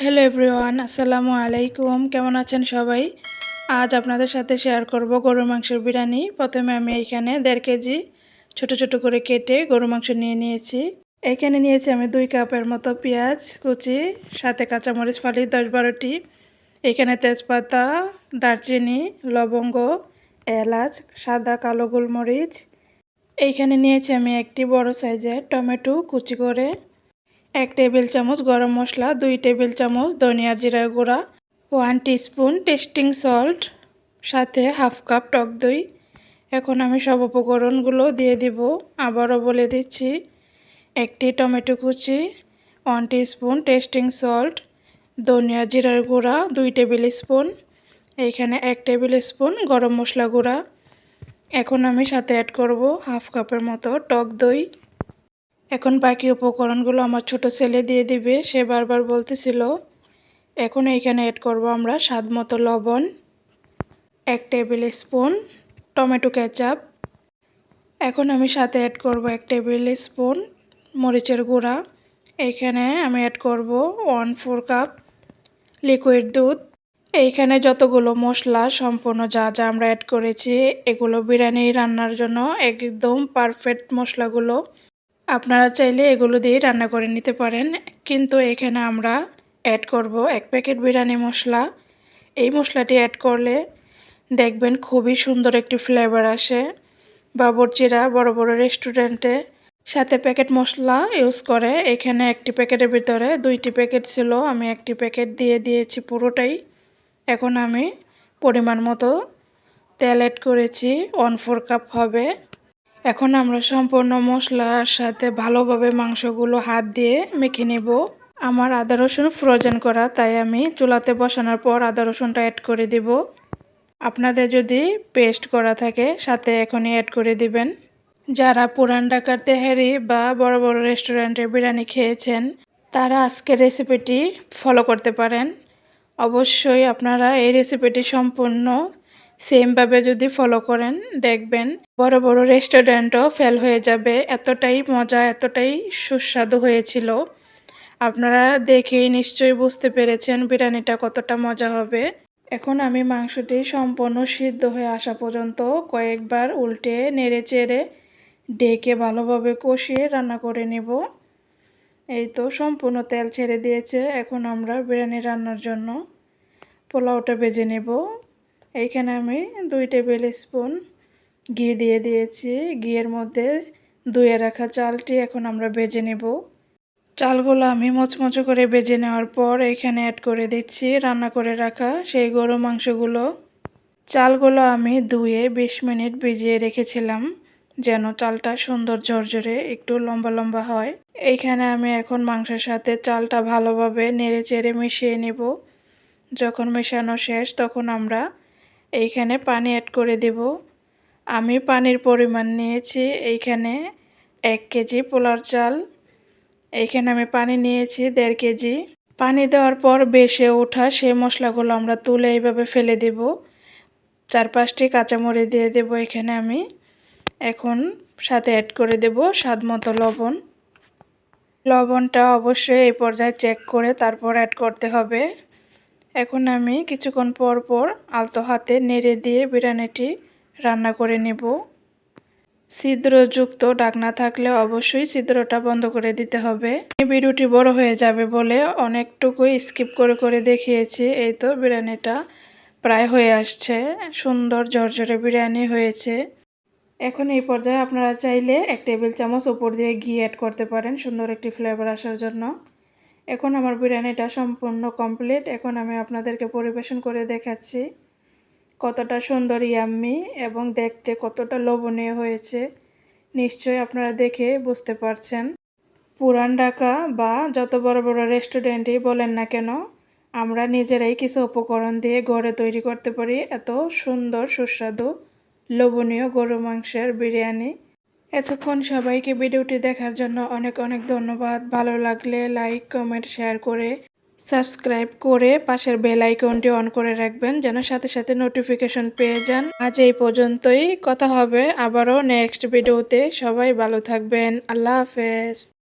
Hello everyone আসসালামু আলাইকুম কেমন আছেন সবাই? আজ আপনাদের সাথে শেয়ার করব গরুর মাংসের বিরিয়ানি। প্রথমে আমি এখানে দেড় কেজি ছোট ছোট করে কেটে গরু মাংস নিয়ে নিয়েছি। এখানে নিয়েছি আমি দুই কাপের মতো পেঁয়াজ কুচি, সাথে কাঁচামরিচ ফালি, দশ বারোটি। এখানে তেজপাতা, দারচিনি, লবঙ্গ, এলাচ, সাদা কালো গোলমরিচ। এইখানে নিয়েছি আমি একটি বড় সাইজের টমেটো কুচি করে। এক টেবিল চামচ গরম মশলা, দুই টেবিল চামচ ধনিয়া জিরার গুঁড়া ওয়ান টিস্পুন টেস্টিং সল্ট সাথে হাফ কাপ টক দই। এখন আমি সব উপকরণগুলো দিয়ে দিব। আবারও বলে দিচ্ছি, একটি টমেটো কুচি ওয়ান টিস্পুন টেস্টিং সল্ট ধনিয়া জিরার গুঁড়া, দুই টেবিল স্পুন এইখানে এক টেবিল স্পুন গরম মশলা গুঁড়া। এখন আমি সাথে অ্যাড করব হাফ কাপের মতো টক দই। এখন বাকি উপকরণগুলো আমার ছোট ছেলে দিয়ে দিবে। সে বারবার বলতেছিল, এখন এইখানে অ্যাড করব আমরা স্বাদ মতো লবণ, এক টেবিল স্পুন টমেটো কেচাপ এখন আমি সাথে অ্যাড করব এক টেবিল স্পুন মরিচের গুঁড়া। এইখানে আমি অ্যাড করব ওয়ান ফোর কাপ লিকুইড দুধ। এইখানে যতগুলো মশলা সম্পূর্ণ যা যা আমরা অ্যাড করেছি, এগুলো বিরিয়ানি রান্নার জন্য একদম পারফেক্ট মশলাগুলো। আপনারা চাইলে এগুলো দিয়ে রান্না করে নিতে পারেন, কিন্তু এখানে আমরা অ্যাড করব এক প্যাকেট বিরিয়ানি মশলা। এই মশলাটি অ্যাড করলে দেখবেন খুবই সুন্দর একটি ফ্লেভার আসে। বাবরচিরা বড় বড় রেস্টুরেন্টে সাথে প্যাকেট মশলা ইউজ করে। এখানে একটি প্যাকেটের ভিতরে দুইটি প্যাকেট ছিল, আমি একটি প্যাকেট দিয়ে দিয়েছি পুরোটাই। এখন আমি পরিমাণ মতো তেল অ্যাড করেছি ওয়ান ফোর কাপ হবে। এখন আমরা সম্পূর্ণ মশলার সাথে ভালোভাবে মাংসগুলো হাত দিয়ে মেখে নেব। আমার আদা রসুন ফ্রোজেন করা, তাই আমি চুলাতে বসানোর পর আদা রসুনটা অ্যাড করে দিব। আপনাদের যদি পেস্ট করা থাকে, সাথে এখনই অ্যাড করে দিবেন। যারা পুরান ঢাকার তেহারি বা বড় বড় রেস্টুরেন্টে বিরিয়ানি খেয়েছেন, তারা আজকের রেসিপিটি ফলো করতে পারেন। অবশ্যই আপনারা এই রেসিপিটি সম্পূর্ণ সেমভাবে যদি ফলো করেন, দেখবেন বড় বড় রেস্টুরেন্টও ফেল হয়ে যাবে। এতটাই মজা, এতটাই সুস্বাদু হয়েছিল। আপনারা দেখেই নিশ্চয়ই বুঝতে পেরেছেন বিরিয়ানিটা কতটা মজা হবে। এখন আমি মাংসটি সম্পূর্ণ সিদ্ধ হয়ে আসা পর্যন্ত কয়েকবার উল্টে নেড়ে চেড়ে ডেকে ভালোভাবে কষিয়ে রান্না করে নেব। এই তো সম্পূর্ণ তেল ছেড়ে দিয়েছে। এখন আমরা বিরিয়ানি রান্নার জন্য পোলাওটা বেজে নেব। এইখানে আমি দুই টেবিল স্পুন ঘি দিয়ে দিয়েছি। ঘিয়ের মধ্যে ধুয়ে রাখা চালটি এখন আমরা বেজে নেব। চালগুলো আমি মচমচো করে বেজে নেওয়ার পর এখানে অ্যাড করে দিচ্ছি রান্না করে রাখা সেই গরু মাংসগুলো। চালগুলো আমি ধুয়ে বিশ মিনিট ভিজিয়ে রেখেছিলাম যেন চালটা সুন্দর ঝরঝরে একটু লম্বা লম্বা হয়। এইখানে আমি এখন মাংসের সাথে চালটা ভালোভাবে নেড়ে চেড়ে মিশিয়ে নেব। যখন মেশানো শেষ তখন আমরা এইখানে পানি অ্যাড করে দেব। আমি পানির পরিমাণ নিয়েছি এইখানে এক কেজি পোলার চাল। এইখানে আমি পানি নিয়েছি দেড় কেজি। পানি দেওয়ার পর বেশে ওঠা সেই মশলাগুলো আমরা তুলে এইভাবে ফেলে দেব। চার পাঁচটি কাঁচামরিচ দিয়ে দেব এখানে আমি। এখন সাথে অ্যাড করে দেব স্বাদ মতো লবণ। লবণটা অবশ্যই এই পর্যায়ে চেক করে তারপর অ্যাড করতে হবে। এখন আমি কিছুক্ষণ পর পর আলতো হাতে নেড়ে দিয়ে বিরিয়ানিটি রান্না করে নেব। ছিদ্রযুক্ত ডাকনা থাকলে অবশ্যই ছিদ্রটা বন্ধ করে দিতে হবে। ভিডিওটি বড় হয়ে যাবে বলে অনেকটুকুই স্কিপ করে করে দেখিয়েছি। এই তো বিরিয়ানিটা প্রায় হয়ে আসছে। সুন্দর ঝরঝরে বিরিয়ানি হয়েছে। এখন এই পর্যায়ে আপনারা চাইলে এক টেবিল চামচ উপর দিয়ে ঘি অ্যাড করতে পারেন। সুন্দর একটি ফ্লেভার আসার জন্য। এখন আমার বিরিয়ানিটা সম্পূর্ণ কমপ্লিট এখন আমি আপনাদেরকে পরিবেশন করে দেখাচ্ছি কতটা সুন্দর ইয়াম্মি এবং দেখতে কতটা লোভনীয় হয়েছে। নিশ্চয়ই আপনারা দেখে বুঝতে পারছেন। পুরান ঢাকা বা যত বড় বড় রেস্টুরেন্টই বলেন না কেন, আমরা নিজেরাই কিছু উপকরণ দিয়ে ঘরে তৈরি করতে পারি। এত সুন্দর, সুস্বাদু, লোভনীয় গরু মাংসের বিরিয়ানি। এতক্ষণ সবাইকে ভিডিওটি দেখার জন্য অনেক অনেক ধন্যবাদ। ভালো লাগলে লাইক, কমেন্ট, শেয়ার করে সাবস্ক্রাইব করে পাশের বেল আইকনটি অন করে রাখবেন যেন সাথে সাথে নোটিফিকেশন পেয়ে যান। আজ এই পর্যন্তই। কথা হবে আবারও নেক্সট ভিডিওতে। সবাই ভালো থাকবেন। আল্লাহ হাফেজ।